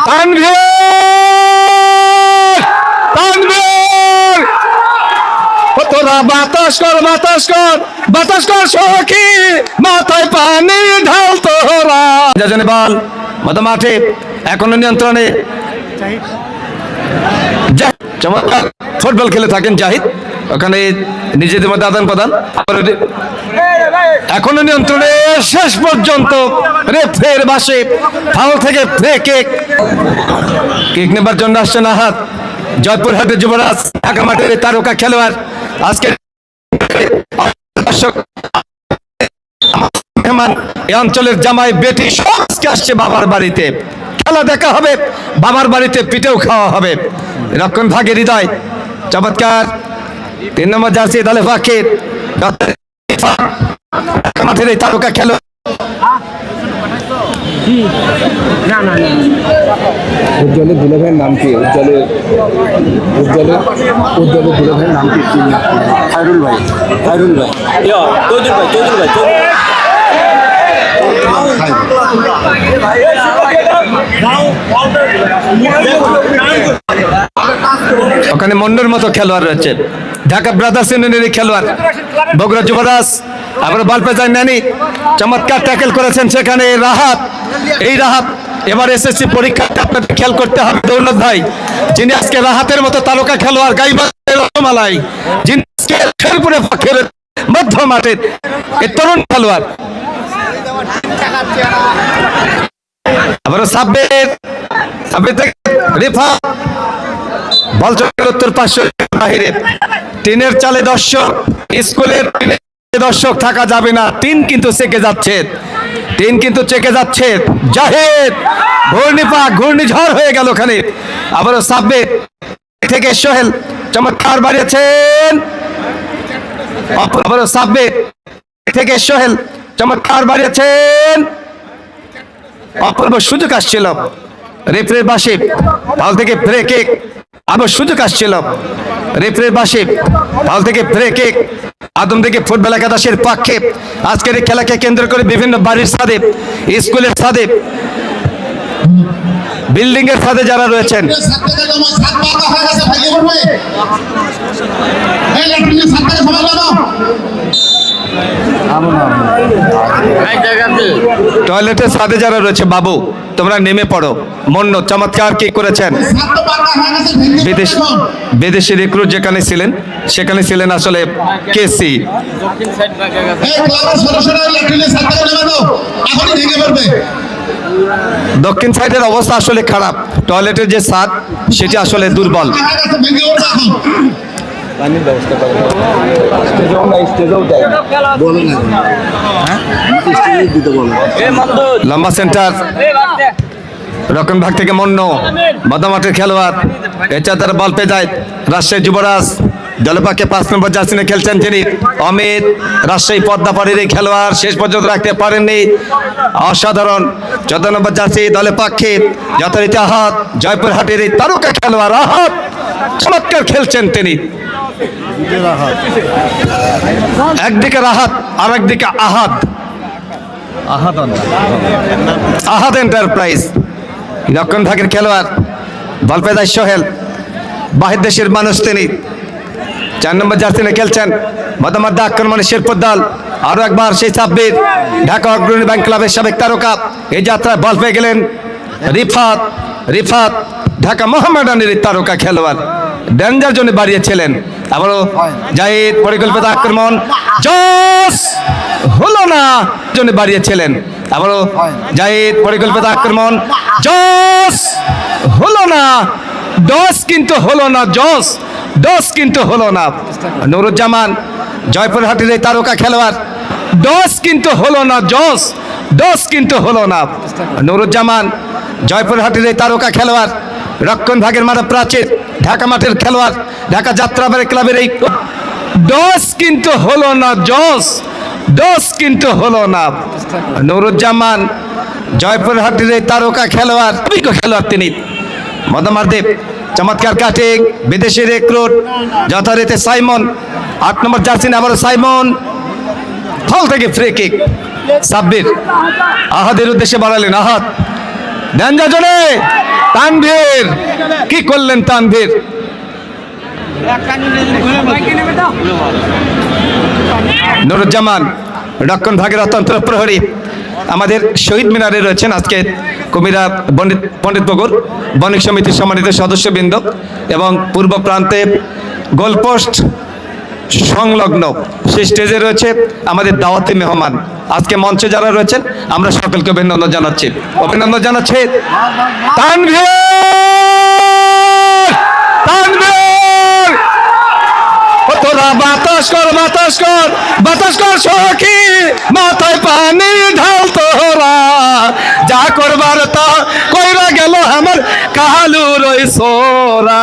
তানভীর তানভীর বাতাস কর বাতাস কর বাতাস কর সখী মাথায় পানি ঢাল তোরা যাজনে বল মতো মাঠে এখনও নিয়ন্ত্রণে চমৎকার ফুটবল খেলে থাকেন জাহিদ ওখানে নিজেদের মধ্যে আদান প্রদান এখনও নিয়ন্ত্রণে শেষ পর্যন্ত রেফের বাসে ফাউল থেকে ফ্রে কেক কেক নেবার জন্য আসছে না হাত জয়পুরহাটের যুবরাজ, ঢাকা মাঠের তারকা খেলোয়াড়। আজকে দর্শক এই অঞ্চলের জামাই বেটি সব আজকে আসছে বাবার বাড়িতে। খেলা দেখা হবে, বাবার বাড়িতে পিঠেও খাওয়া হবে। রক্ষণ ভাগের হৃদয়, চমৎকার। তিন নম্বর জার্সি দলে ফাঁকের মাঠের এই তারকা খেলো। উজ্জ্বলের নাম কি? উজ্জ্বলের উজ্জ্বলের উজ্জ্বলের নাম কি? খায়রুল ভাই। খায়রুল ভাই। চৌধুরী ভাই চৌধুরী ভাই চৌধুরী ওখানে মন্ডর মতো খেলোয়াড় রয়েছে। ঢাকা ব্রাদার্স ইউনিয়নের খেলোয়াড় বগুড়া যুবরাজ। আবার বালপে যায় নানি। চমৎকার ট্যাকেল করেছেন সেখানে রাহাত। এই রাহাত, এবার এসএসসি পরীক্ষাতে আপনাদের খেয়াল করতে হবে দৌলত ভাই। যিনি আজকে রাহাতের মতো তারকা খেলোয়াড় গাইবান্ধের রসমালাই যিনি আজকে খেলপুরে ফাঁকের মধ্য মাঠের এই তরুণ খেলোয়াড়। আবারও সাব্বির সাব্বির থেকে রিফা। বল গেল উত্তর পাঁচশো বাহিরে। টিনের চালে দর্শক, স্কুলের টিনের দর্শক থাকা যাবে না, তিন কিন্তু চেকে যাচ্ছে। তিন কিন্তু চেকে যাচ্ছে। জাহেদ ঘূর্ণিপা ঘূর্ণিঝড় হয়ে গেল ওখানে। আবারও সাব্বির থেকে সোহেল চমৎকার বাড়িয়েছেন। আবারও সাব্বির থেকে সোহেল চমৎকার বাড়িয়েছেন। অপূর্ব সুযোগ আসছিল। রেফারির বাসে বল থেকে ব্রেক আবার সুযোগ আসছিল। রেফারির বাসে বল থেকে ব্রেক আদম থেকে ফুটবল একাদশের পক্ষে আজকের এই খেলাকে কেন্দ্র করে বিভিন্ন বাড়ির সাদে স্কুলের সাদে বিল্ডিং এর সাথে যারা রয়েছেন। হয়ে গেছে টয়লেটের সাথে যারা রয়েছে, বাবু, তোমরা নেমে পড়ো। মন্য চমৎকার কি করেছেন। বিদেশ। বিদেশি রিক্রুট যেখানে ছিলেন, সেখানে ছিলেন আসলে কেসি দক্ষিণ সাইডের অবস্থা আসলে খারাপ। টয়লেটের যে স্বাদ সেটি আসলে দুর্বল। পানির ব্যবস্থা স্টেজেও দেয় বলেন হ্যাঁ? লম্বা সেন্টার। রকম ভাগ থেকে মন্য। বদামাটের খেলোয়াড়। এছাড়া তারা বল পেয়ে যায় রাজশাহী যুবরাজ। দলপাকে পাঁচ নম্বর জার্সিনে খেলছেন যিনি অমিত। রাজশাহী পদ্মাপাড়ির এই খেলোয়াড় শেষ পর্যন্ত রাখতে পারেননি। অসাধারণ। চোদ্দ নম্বর জার্সি দলে পাক্ষে যথারীতি আহাত। জয়পুরহাটের এই তারকা খেলোয়াড় আহাত। চমৎকার খেলছেন তিনি। একদিকে রাহাত আর একদিকে আহাত আহাদ এন্টারপ্রাইজ রক্ষণ ভাগের খেলোয়াড় বলপেদার সোহেল বাহির দেশের মানুষ তিনি। চার নম্বর জার্সিনে খেলছেন মধ্যমধ্যে আক্রমণে শেরপুর দল। আরও একবার সেই সাব্বির ঢাকা অগ্রণী ব্যাংক ক্লাবের সাবেক তারকা। এই যাত্রায় বল পেয়ে গেলেন রিফাত রিফাত ঢাকা মোহামেডানের এই তারকা খেলোয়াড়। ডেঞ্জার জন্য বাড়িয়েছিলেন। আবারও জাহিদ, পরিকল্পিত আক্রমণ। জস হলো না জন্য বাড়িয়েছিলেন। আবারও জাহিদ, পরিকল্পিত আক্রমণ। জস হলো না। দশ কিন্তু হলো না, জস দশ কিন্তু হলো না। নুরুজ্জামান জয়পুরহাটের এই তারকা খেলোয়াড় দশ কিন্তু হলো না, জস দশ কিন্তু হলো না। নুরুজ্জামান জয়পুরহাটের এই তারকা খেলোয়াড় রক্ষণ ভাগের মারা প্রাচীর। ঢাকা মাঠের খেলোয়াড়, ঢাকা যাত্রাবাড়ি ক্লাবের এই দশ কিন্তু হলো না, জস। দশ কিন্তু হলো না। নুরুজ্জামান জয়পুরহাটের এই তারকা খেলোয়াড়, অভিজ্ঞ খেলোয়াড় তিনি। মদমারদেব চমৎকার কাটিং, বিদেশি রেক্রুট যথারীতি সাইমন। আট নম্বর জার্সিন আবার সাইমন। ফল থেকে ফ্রি কিক সাব্বির, আহাদের উদ্দেশ্যে বাড়ালেন আহাদ। ড্যাঞ্জা জোরে তানভীর। কি করলেন তানভীর? নুরুজ্জামান, রক্ষণ ভাগের অতন্ত্র প্রহরী, আমাদের শহীদ মিনারে রয়েছেন আজকে কুমিরা পণ্ডিত পণ্ডিত বগুর, বণিক সমিতির সম্মানিত সদস্যবৃন্দ এবং পূর্ব প্রান্তে গোলপোস্ট সংলগ্ন। সেই স্টেজে রয়েছে আমাদের দাওয়াতি মেহমান। আজকে মঞ্চে যারা রয়েছেন, আমরা সকলকে অভিনন্দন জানাচ্ছি। অভিনন্দন জানাচ্ছি। তানভীর! তোরা বাতাস কর বাতাস কর বাতাস কর সখী, মাথায় পানি ঢাল তোরা। যা করবার তা কইরা গেল আমার কাহালু রই সোরা।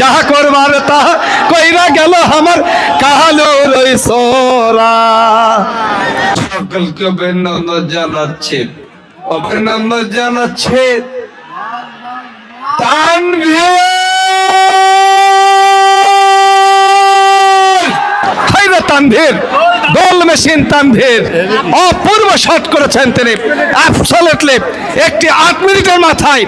যা করবার তা কইরা গেল আমার কাহালু রই সোরা। সকলকে অভিনন্দন জানাচ্ছে অভিনন্দন জানাচ্ছে। Tanvir goal machine Tanvir. অপূর্ব শট করেছেন তিনি। অ্যাবসলেটলি একটি আট মিনিটের মাথায়।